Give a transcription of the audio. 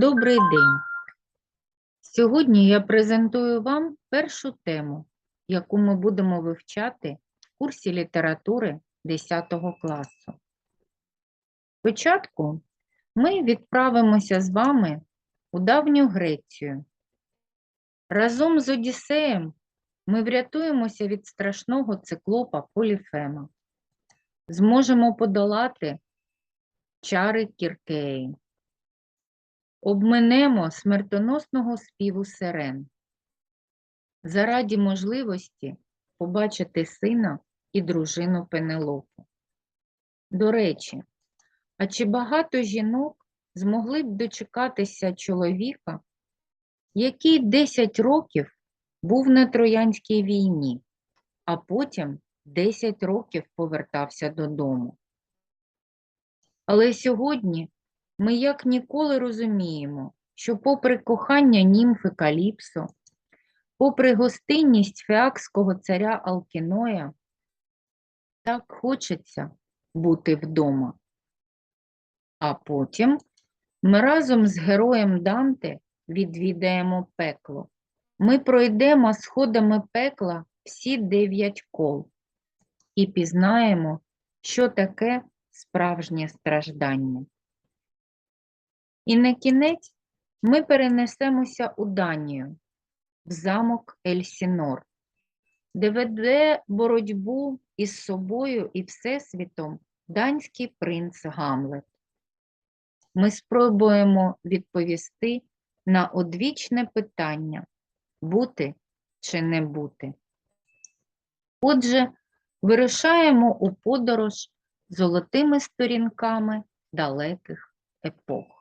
Добрий день. Сьогодні я презентую вам першу тему, яку ми будемо вивчати в курсі літератури 10 класу. Спочатку ми відправимося з вами у давню Грецію. Разом з Одіссеєм ми врятуємося від страшного циклопа Поліфема. Зможемо подолати чари Кіркеї. Обминемо смертоносного співу сирен. Заради можливості побачити сина і дружину Пенелопу. До речі, а чи багато жінок змогли б дочекатися чоловіка, який 10 років був на Троянській війні, а потім 10 років повертався додому? Але сьогодні ми як ніколи розуміємо, що попри кохання німфи Каліпсо, попри гостинність феакського царя Алкіноя, так хочеться бути вдома. А потім ми разом з героєм Данте відвідаємо пекло. Ми пройдемо сходами пекла всі дев'ять кол і пізнаємо, що таке справжнє страждання. І на кінець ми перенесемося у Данію, в замок Ельсінор, де веде боротьбу із собою і Всесвітом данський принц Гамлет. Ми спробуємо відповісти на одвічне питання бути чи не бути. Отже, вирушаємо у подорож золотими сторінками далеких епох.